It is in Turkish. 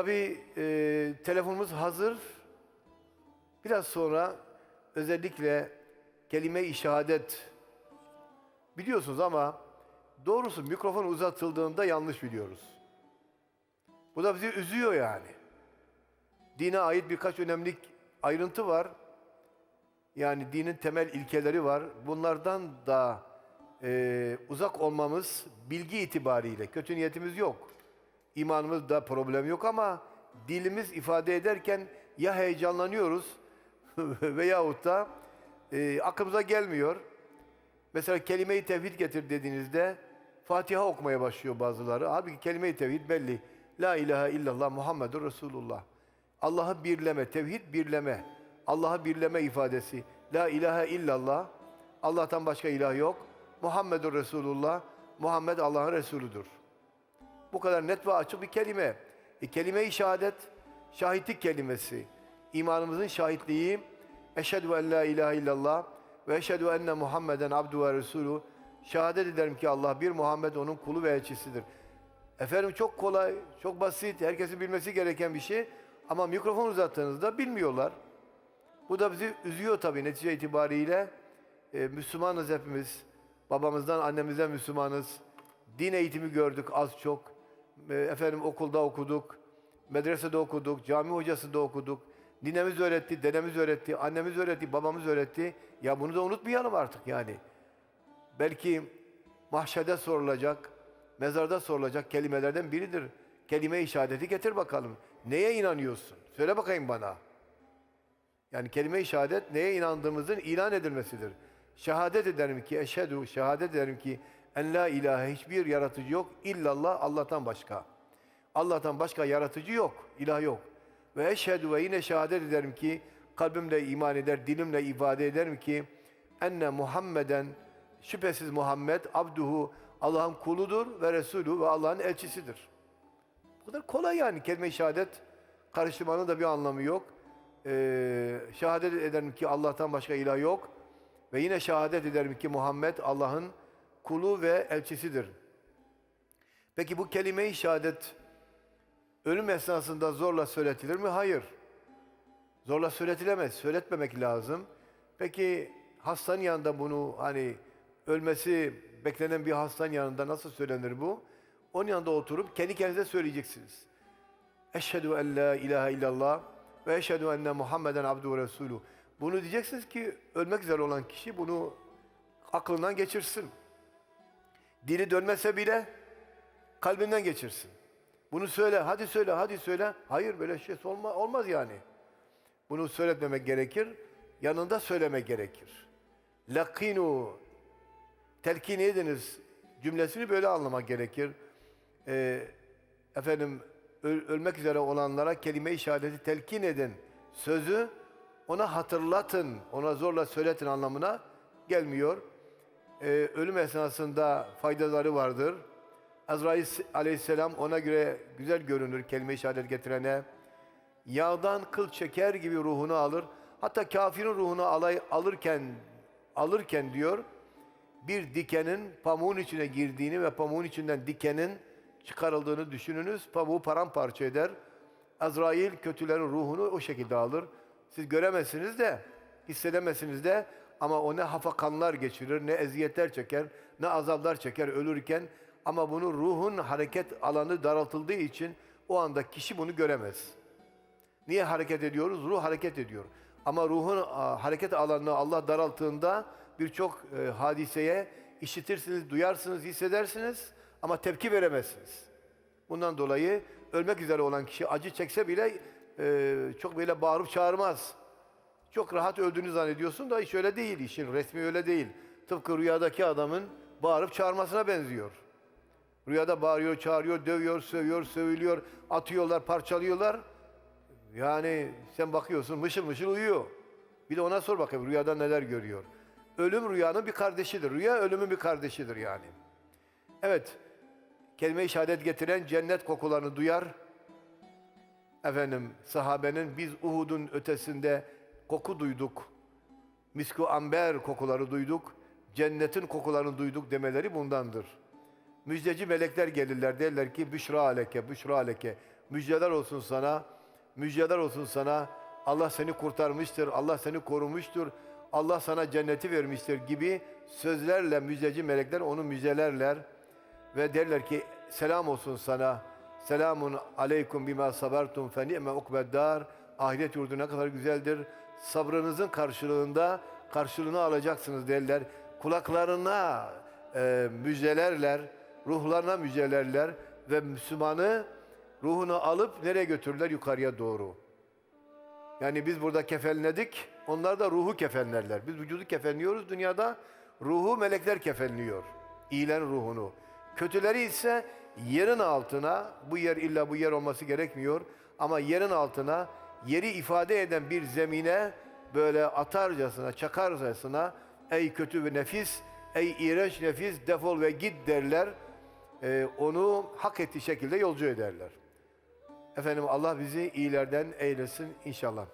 Tabii e, telefonumuz hazır. Biraz sonra özellikle kelime-i şehadet biliyorsunuz ama doğrusu mikrofon uzatıldığında yanlış biliyoruz. Bu da bizi üzüyor yani. Dine ait birkaç önemli ayrıntı var. Yani dinin temel ilkeleri var. Bunlardan da e, uzak olmamız bilgi itibariyle. Kötü niyetimiz yok. İmanımızda problem yok ama dilimiz ifade ederken ya heyecanlanıyoruz veyahut da e, aklımıza gelmiyor. Mesela kelime-i tevhid getir dediğinizde Fatiha okumaya başlıyor bazıları. Halbuki kelime-i tevhid belli. La ilahe illallah Muhammedur Resulullah. Allah'ı birleme, tevhid birleme. Allah'ı birleme ifadesi. La ilahe illallah. Allah'tan başka ilah yok. Muhammedur Resulullah. Muhammed Allah'ın Resulüdür. Bu kadar net ve açık bir kelime. E, kelime-i şehadet, şahitlik kelimesi. İmanımızın şahitliği. Eşhedü en la ilahe illallah ve eşhedü enne Muhammeden abdu ve resulü. Şehadet ederim ki Allah bir Muhammed onun kulu ve elçisidir. Efendim çok kolay, çok basit, herkesin bilmesi gereken bir şey. Ama mikrofon uzattığınızda bilmiyorlar. Bu da bizi üzüyor tabii netice itibariyle. Ee, Müslümanız hepimiz. Babamızdan, annemizden Müslümanız. Din eğitimi gördük az çok. Ee, efendim okulda okuduk. Medresede okuduk. Cami hocasında okuduk. Ninemiz öğretti, dedemiz öğretti, annemiz öğretti, babamız öğretti. Ya bunu da unutmayalım artık yani. Belki mahşede sorulacak, mezarda sorulacak kelimelerden biridir. Kelime-i şehadeti getir bakalım. Neye inanıyorsun? Söyle bakayım bana. Yani kelime-i şehadet neye inandığımızın ilan edilmesidir. Şehadet ederim ki, eşhedü, şehadet ederim ki en la ilahe hiçbir yaratıcı yok illallah Allah'tan başka. Allah'tan başka yaratıcı yok, ilah yok. Ve eşhedü ve yine şehadet ederim ki kalbimle iman eder, dilimle ifade ederim ki enne Muhammeden şüphesiz Muhammed abduhu Allah'ın kuludur ve Resulü ve Allah'ın elçisidir. Bu kadar kolay yani kelime-i şehadet karıştırmanın da bir anlamı yok. Ee, şehadet ederim ki Allah'tan başka ilah yok. Ve yine şehadet ederim ki Muhammed Allah'ın kulu ve elçisidir. Peki bu kelime-i şehadet ölüm esnasında zorla söyletilir mi? Hayır. Zorla söyletilemez. Söyletmemek lazım. Peki hastanın yanında bunu hani ölmesi beklenen bir hastanın yanında nasıl söylenir bu? Onun yanında oturup kendi kendinize söyleyeceksiniz. Eşhedü en la ilahe illallah ve eşhedü enne Muhammeden abdu ve resulü. Bunu diyeceksiniz ki ölmek üzere olan kişi bunu aklından geçirsin. Dili dönmese bile kalbinden geçirsin. Bunu söyle, hadi söyle, hadi söyle. Hayır böyle şey olma, olmaz yani. Bunu söyletmemek gerekir. Yanında söylemek gerekir. Lakinu telkin ediniz cümlesini böyle anlamak gerekir. Ee, efendim öl- ölmek üzere olanlara kelime-i şehadeti telkin edin sözü ona hatırlatın, ona zorla söyletin anlamına gelmiyor. Ee, ölüm esnasında faydaları vardır. Azrail aleyhisselam ona göre güzel görünür kelime-i şehadet getirene. Yağdan kıl çeker gibi ruhunu alır. Hatta kafirin ruhunu alay, alırken alırken diyor bir dikenin pamuğun içine girdiğini ve pamuğun içinden dikenin çıkarıldığını düşününüz. Pamuğu paramparça eder. Azrail kötülerin ruhunu o şekilde alır. Siz göremezsiniz de, hissedemezsiniz de ama o ne hafakanlar geçirir, ne eziyetler çeker, ne azaplar çeker ölürken ama bunu ruhun hareket alanı daraltıldığı için o anda kişi bunu göremez. Niye hareket ediyoruz? Ruh hareket ediyor. Ama ruhun hareket alanını Allah daralttığında birçok e, hadiseye işitirsiniz, duyarsınız, hissedersiniz ama tepki veremezsiniz. Bundan dolayı ölmek üzere olan kişi acı çekse bile e, çok böyle bağırıp çağırmaz. Çok rahat öldüğünü zannediyorsun da hiç öyle değil. İşin resmi öyle değil. Tıpkı rüyadaki adamın bağırıp çağırmasına benziyor. Rüyada bağırıyor, çağırıyor, dövüyor, sövüyor, sövülüyor, atıyorlar, parçalıyorlar. Yani sen bakıyorsun mışıl mışıl uyuyor. Bir de ona sor bakayım rüyada neler görüyor. Ölüm rüyanın bir kardeşidir. Rüya ölümün bir kardeşidir yani. Evet, kelime-i şehadet getiren cennet kokularını duyar. Efendim, sahabenin biz Uhud'un ötesinde koku duyduk. Misku amber kokuları duyduk. Cennetin kokularını duyduk demeleri bundandır. Müjdeci melekler gelirler derler ki büşra aleke, büşra aleke. Müjdeler olsun sana. Müjdeler olsun sana. Allah seni kurtarmıştır. Allah seni korumuştur. Allah sana cenneti vermiştir gibi sözlerle müjdeci melekler onu müjdelerler ve derler ki selam olsun sana. Selamun aleykum bima sabertum fe ni'me ukbeddar. Ahiret yurdu ne kadar güzeldir. Sabrınızın karşılığında karşılığını alacaksınız derler. Kulaklarına e, müjdelerler, ruhlarına müjdelerler ve Müslümanı ruhunu alıp nereye götürürler? Yukarıya doğru. Yani biz burada kefenledik, onlar da ruhu kefenlerler. Biz vücudu kefenliyoruz dünyada, ruhu melekler kefenliyor. İyilerin ruhunu. Kötüleri ise yerin altına, bu yer illa bu yer olması gerekmiyor ama yerin altına, yeri ifade eden bir zemine böyle atarcasına, çakarcasına ey kötü ve nefis, ey iğrenç nefis defol ve git derler. Ee, onu hak ettiği şekilde yolcu ederler. Efendim Allah bizi iyilerden eylesin inşallah.